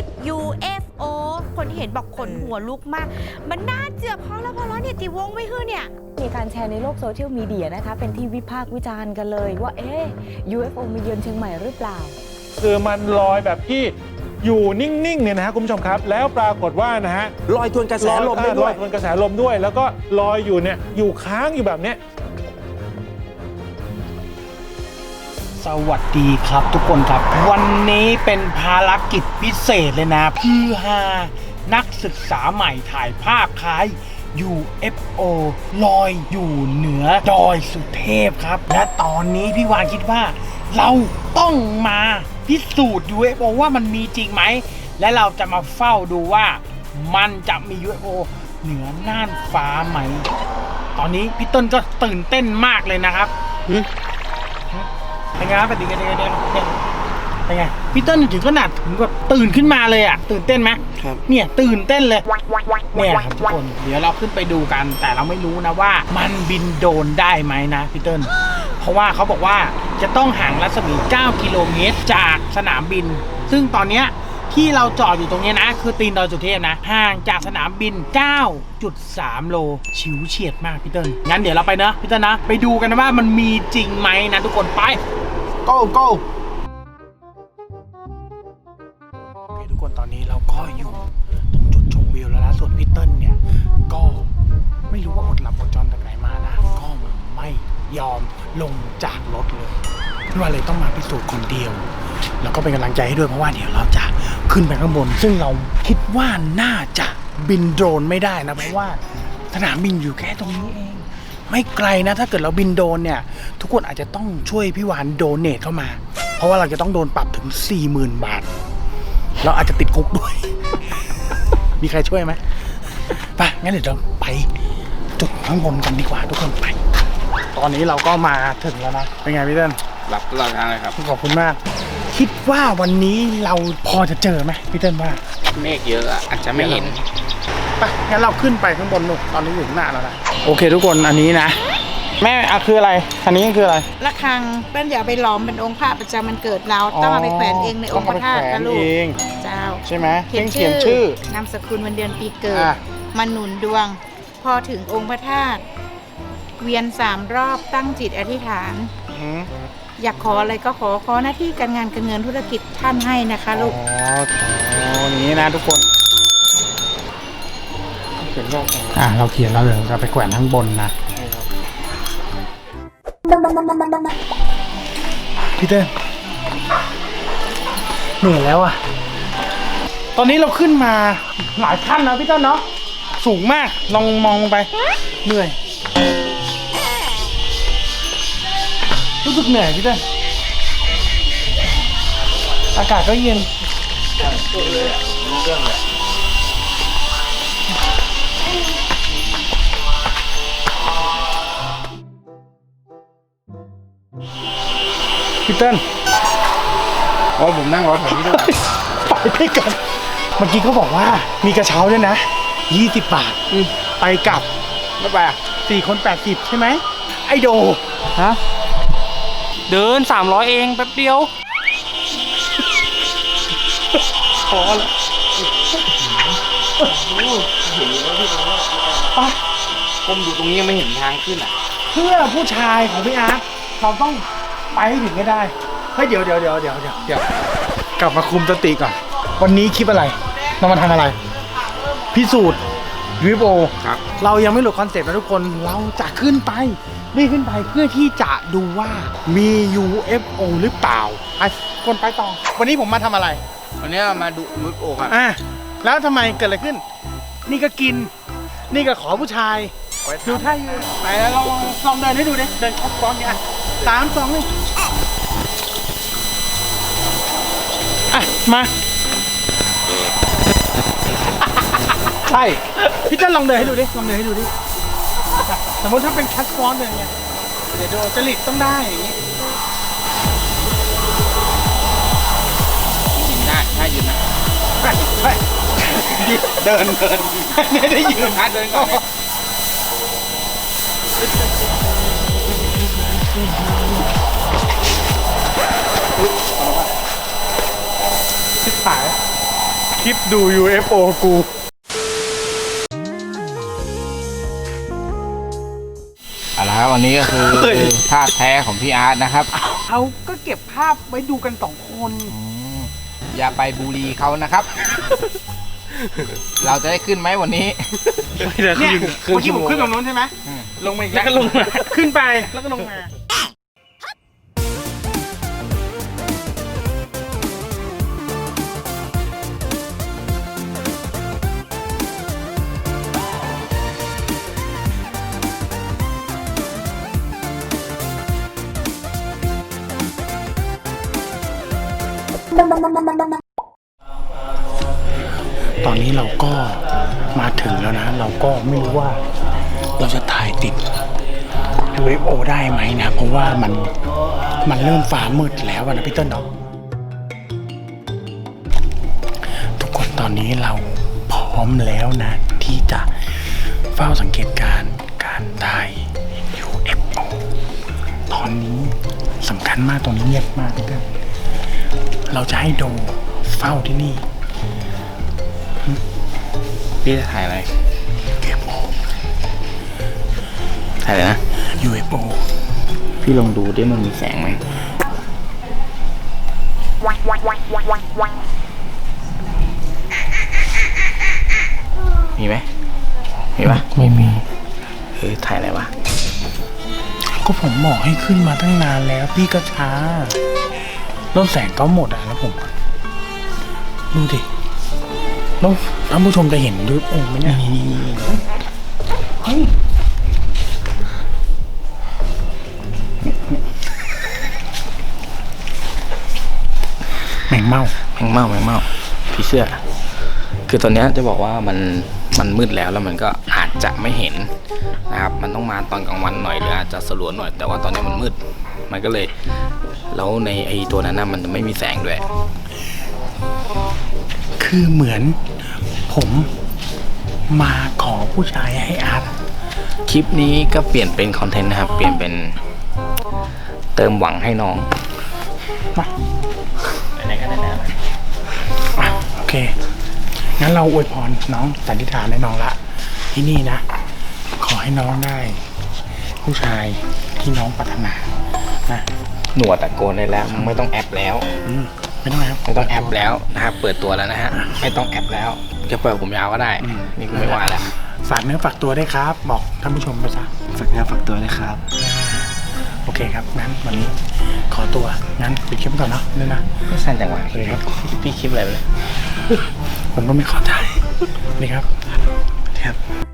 ลิป UFO คนที่เห็นบอกขนหัวลุกมาก มันน่าเจือพอแล้วพอแล้วเนี่ยตีวงไม่ฮือเนี่ย มีการแชร์ในโลกโซเชียลมีเดียนะคะ เป็นที่วิพากษ์วิจารณ์กันเลย ว่าเอ๊ะ UFO มาเยือนเชียงใหม่หรือเปล่า คือมันลอยแบบที่อยู่นิ่งๆเนี่ยนะฮะคุณผู้ชมครับ แล้วปรากฏว่านะฮะลอยทวนกระแสลมได้ลด้วอยยทวนกระแสลมด้วย แล้วก็ลอยอยู่เนี่ยอยู่ค้างอยู่แบบเนี้ย สวัสดีครับทุกคนครับ วันนี้เป็นภารกิจพิเศษเลยนะพื่อหานักศึกษาใหม่ถ่ายภาพคล้าย UFO ลอยอยู่เหนือดอยสุเทพครับ และตอนนี้พี่วานคิดว่า เราต้องมาพิสูจน์ UFO ว่ามันมีจริงไหม และเราจะมาเฝ้าดูว่ามันจะมี UFO เหนือน่านฟ้าไหม ตอนนี้พี่ต้นก็ตื่นเต้นมากเลยนะครับ เป็นไงครับเป็นไงเป็นไงเป็นไงเป็นไงพี่เติ้ลถึงขนาดถึงแบบตื่นขึ้นมาเลยอะ ตื่นเต้นไหมครับ เนี่ยตื่นเต้นเลยเนี่ยครับทุกคนเดี๋ยวเราขึ้นไปดูกัน แต่เราไม่รู้นะว่ามันบินโดรนได้ไหมนะพี่เติ้ลเพราะว่าเขาบอกว่าจะต้องห่างรัศมี 9 กิโลเมตรจากสนามบิน ซึ่งตอนเนี้ยที่เราจอดอยู่ตรงเนี้ยนะ คือตีนดอยสุเทพนะ ห่างจากสนามบิน 9.3 โล ชิวเฉียดมากพี่เติ้ลงั้นเดี๋ยวเราไปเนอะพี่เติ้ลนะ ไปดูกันนะว่ามันมีจริงไหมนะทุกคนไป go go โอเคทุกคนตอนนี้เราก็อยู่ตรงจุดชมวิวแล้วนะส่วนพี่เติ้ลเนี่ย ก็ไม่รู้ว่าอดหลับอดจอนจากไหนมานะ ก็ไม่ยอมลงจากรถเลยพี่ว่าเลยต้องมาพิสูจน์คนเดียว แล้วก็เป็นกำลังใจให้ด้วยเพราะว่าเดี๋ยวเราจะขึ้นไปข้างบน ซึ่งเราคิดว่าน่าจะบินโดรนไม่ได้นะ เพราะว่าสนามบินอยู่แค่ตรงนี้เอง ไม่ไกลนะ ถ้าเกิดเราบินโดรนเนี่ย ทุกคนอาจจะต้องช่วยพี่วานโดเนทเข้ามา เพราะว่าเราจะต้องโดนปรับถึง 40,000 บาท เราอาจจะติดคุกด้วย มีใครช่วยไหมไปงั้นเดี๋ยวเราไปจุดข้างบนกันดีกว่าทุกคนไป ตอนนี้เราก็มาถึงแล้วนะ เป็นไงพี่เต้นรับตลอดทางเลยครับ ขอบคุณมาก คิดว่าวันนี้เราพอจะเจอไหมพี่เต้นว่า เมฆเยอะอะอาจจะไม่เห็น ไปงั้นเราขึ้นไปข้างบนนู่นตอนนี้อยู่ข้างหน้าแล้วนะโอเคทุกคนอันนี้นะ แม่อะคืออะไรอันนี้คืออะไร ระฆังเปิ้ลอย่าไปหล้อมเป็นองค์พระประจำมันเกิดเราต้องเอาไปแขวนเองในองค์พระธาตุต้นะองลูเอากไปแขวนเองเจ้าใช่ไหมเขียนเขียนชื่อนามสกุลวันเดือนปีเกิดอะ มาหนุนดวง พอถึงองค์พระธาตุเวียนสามรอบตั้งจิตอธิษฐาน อืมอยากขออะไรก็ขอขอหน้าที่การงานการเงินธุรกิจท่านให้นะคะ ลูก อ๋ออ๋ออย่างนี้นะทุกคน เขียนว่าอะเราเขียนแล้วเดี๋ยวเราไปแขวนข้างบนนะพี่เต้นเหนื่อยแล้วอะ ตอนนี้เราขึ้นมาหลายขั้นนะพี่เต้นเนาะสูงมากลองมองลงไปเหนื่อย รู้สึกเหนื่อยพี่เต้นอากาศก็เย็น พี่เติ้ลอ๋อผมนั่งรอแถวนี้ด้วยไปด้วยกันเมื่อกี้เขาบอกว่ามีกระเช้าด้วยนะ 20 บาท ไปกลับไม่ไปอะ4คน80 ใช่ไหม ไอโด ฮะ เดิน 300 เองแป๊บเดียว พอแล้วผมดูตรงนี้ยังไม่เห็นทางขึ้นอะ เพื่อผู้ชายของพี่อาร์ตเราต้อง ไปให้ถึงให้ได้เฮ้ยเดี๋ยวเดี๋ยวเดี๋ยวเดี๋ยวเดี๋ยวเดี๋ยวกลับมาคุมสติก่อนวันนี้คลิปอะไรเรามาทำอะไร พิสูจน์วิโอครับเรายังไม่หลุดคอนเซ็ปต์นะทุกคนเราจะขึ้นไปนี่ขึ้นไปเพื่อที่จะดูว่ามี UFO หรือเปล่าไปคนไปต่อ วันนี้ผมมาทำอะไร วันนี้เรามาดูมุดโอครับอะแล้วทำไมเกิดอะไรขึ้น นี่ก็กิน นี่ก็ขอผู้ชาย ดูท่ายืนไปแล้วลองลองเดินให้ดูดิ เดินครบซ้อนเนี่ยอะ สามสองหนึ่งอะ มา ใช่ พี่เจ้าลองเดินให้ดูดิ ลองเดินให้ดูดิ สมมติถ้าเป็นคัสฟอนเดินไงเดี๋ยวดูจริตต้องได้อย่างงี้ยืนได้ถ้ายืนนะ ไปไปเดินเดินไม่ได้ยืนถ้าเดินก่อน ชิบหายคิดดู UFO กู เอาละครับวันนี้ก็คือภาพแท้ของพี่อาร์ตนะครับเขาก็เก็บภาพไว้ดูกันสองคนอย่าไปบูลลีเขานะครับ เราจะได้ขึ้นไหมวันนี้ ไม่ได้เนี่ยขึ้นเมื่อกี้ผมขึ้นตรงนู้นใช่ไหมลงมาอีกแล้แล้ววก็ลงมา ขึ้นไปแล้วก็ลงมา ตอนนี้เราก็มาถึงแล้วนะ เราก็ไม่รู้ว่าเราจะถ่ายติด UFO ได้ไหมนะ เพราะว่ามันมันเริ่มฟ้ามืดแล้วนะพี่เติ้ลเนาะทุกคนตอนนี้เราพร้อมแล้วนะ ที่จะเฝ้าสังเกตการ์การถ่าย UFO ตอนนี้สำคัญมากตรงนี้เงียบมากพี่เติ้ล เราจะให้โดเฝ้าที่นี่ พี่จะถ่ายอะไร UFO ถ่ายอะไรนะ UFO พี่ลองดูดิมันมีแสงไหม มีไหม มีปะไม่มี เฮ้ยถ่ายอะไรวะ ก็ผมบอกให้ขึ้นมาตั้งนานแล้ว พี่ก็ช้า แล้วแสงก็หมดอะแล้วผมก็ดูดิแล้วท่านผู้ชมจะเห็นด้วยโอ้ไหมเนี่ยเฮ้ยแมงเม่าแมงเม่าแมงเม่าพี่เชื่อคือตอนเนี้ยจะบอกว่ามัน มันมืดแล้วแล้วมันก็อาจจะไม่เห็นนะครับ มันต้องมาตอนกลางวันหน่อยหรืออาจจะสลัวหน่อย แต่ว่าตอนนี้มันมืด มันก็เลย แล้วในไอตัวนั้นนะมันจะไม่มีแสงด้วย คือเหมือนผมมาขอผู้ชายให้อาร์ตคลิปนี้ก็เปลี่ยนเป็นคอนเทนต์นะครับ เปลี่ยนเป็นเติมหวังให้น้องมาไหนๆก็ได้แล้วอะโอเค งั้นเราอวยพรน้องสันติฐานให้น้องละ ที่นี่นะ ขอให้น้องได้ ผู้ชายที่น้องปรารถนานะหนวดตะโกนได้แล้ว ไม่ต้องแอปแล้วอืมไม่ต้องแล้วไม่ต้องแอปแล้วนะครับเปิดตัวแล้วนะฮะไม่ต้องแอปแล้ว จะเปิดผมยาวก็ได้อืมนี่กูไม่ว่าแล้วฝากเนื้อฝากตัวได้วยครับ บอกท่านผู้ชมไปซะฝากเนื้อฝากตัวเลยครับอ่าโอเคครับงั้นวันนี้ขอตัวงั้นปิดคลิปก่อนเนาะนี่นะไม่สั้นจังหวะโอเคครับพี่คลิปอะไรไปเลย ผมก็ไม่เข้าใจนี่ครับครับ